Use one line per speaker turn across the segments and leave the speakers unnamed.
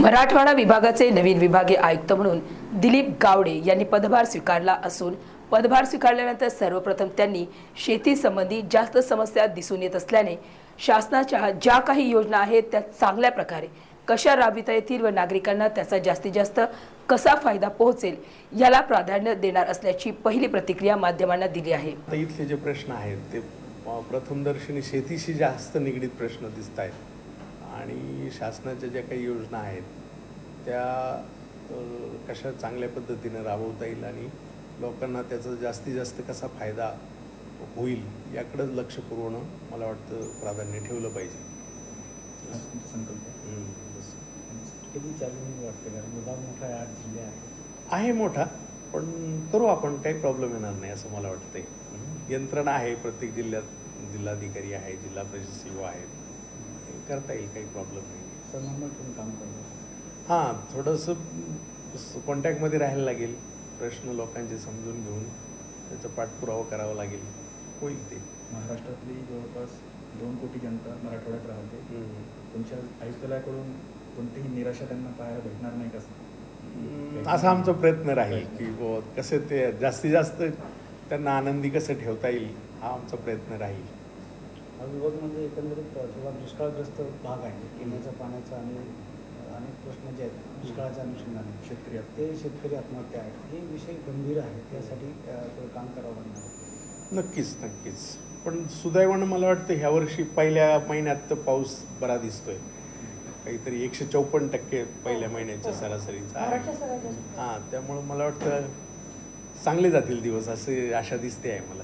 मराठवाडा विभागाचे नवीन विभागीय आयुक्त म्हणून दिलीप गावडे यांनी पदभार स्वीकारला असून पदभार स्वीकारल्यानंतर सर्वप्रथम त्यांनी शेती संबंधी जास्त समस्या दिसून येत असल्याने शासनाच्या ज्या काही योजना आहेत त्या चांगल्या प्रकारे कशा राबविता येतील व नागरिकांना त्याचा जास्तीत जास्त कसा फायदा पोहोचेल याला प्राधान्य देणार असल्याची पहिली प्रतिक्रिया माध्यमांना दिली आहे.
इथले जे प्रश्न आहेत ते प्रथमदर्शनी शेतीशी जास्त निगडीत प्रश्न दिसत आहेत आणि शासनाच्या ज्या काही योजना आहेत त्या कशा चांगल्या पद्धतीनं राबवता येईल आणि लोकांना त्याचा जास्तीत जास्त कसा फायदा होईल याकडं लक्ष पुरवणं मला वाटतं प्राधान्य ठेवलं पाहिजे.
आहे. मोठा आहे आठ जिल्हे आहेत
आहे मोठा पण करू आपण काही प्रॉब्लेम येणार नाही असं मला वाटतंय. यंत्रणा आहे प्रत्येक जिल्ह्यात जिल्हाधिकारी आहे जिल्हा परिषद सीओ आहेत. करता येईल काही प्रॉब्लेम नाही
समन्वय ठेवून काम करतो
हां थोडंसं कॉन्टॅक्टमध्ये राहायला लागेल प्रश्न लोकांचे समजून घेऊन त्याचा पाठपुरावा करावा लागेल. होईल ते.
महाराष्ट्रातली जवळपास दोन कोटी जनता मराठवाड्यात राहते. तुमच्या आयुक्तालयाकडून कोणतीही निराशा त्यांना पाहायला भेटणार नाही का?
हं, असा आमचा प्रयत्न राहील की कसे ते जास्तीत जास्त त्यांना आनंदी कसं ठेवता येईल हा आमचा प्रयत्न राहील.
हा विभाग म्हणजे एकंदरीत थोडा दुष्काळग्रस्त भाग आहे. पिण्याच्या पाण्याचा आणि अनेक प्रश्न जे आहेत दुष्काळाच्या अनुषंगाने. शेतकरी ते शेतकरी आत्महत्या आहेत. हे विषय गंभीर आहेत त्यासाठी थोडं काम करावं लागणार आहे.
नक्कीच नक्कीच. पण सुदैवानं मला वाटतं ह्या वर्षी पहिल्या महिन्यात तर पाऊस बरा दिसतोय. काहीतरी एकशे चौपन्न टक्के पहिल्या महिन्याच्या सरासरीचा आहे. हां त्यामुळं मला वाटतं चांगले जातील दिवस असे आशा दिसते आहे मला.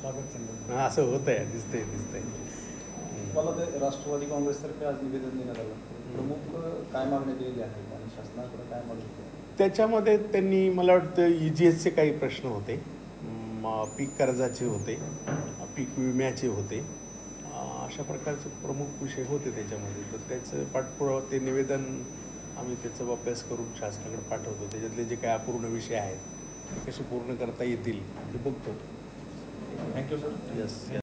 स्वागत संघ
हां असं होत आहे दिसतंय दिसतंय. हम्म.
मला ते राष्ट्रवादी काँग्रेसतर्फे आज निवेदन देण्यात आलं. प्रमुख काय मागण्या दिलेल्या आहेत आणि शासनाकडे काय मागणी
त्याच्यामध्ये त्यांनी मला वाटतं ई जी एसचे काही प्रश्न होते. म, पीक कर्जाचे होते पीक विम्याचे होते. अशा प्रकारचे प्रमुख विषय होते त्याच्यामध्ये. तर त्याचं पाठपुरावा ते निवेदन आम्ही त्याचा अभ्यास करून शासनाकडे पाठवतो. त्याच्यातले जे काही अपूर्ण विषय आहेत ते कसे पूर्ण करता येतील ते बघतो.
Thank you,
sir. Yes. yes.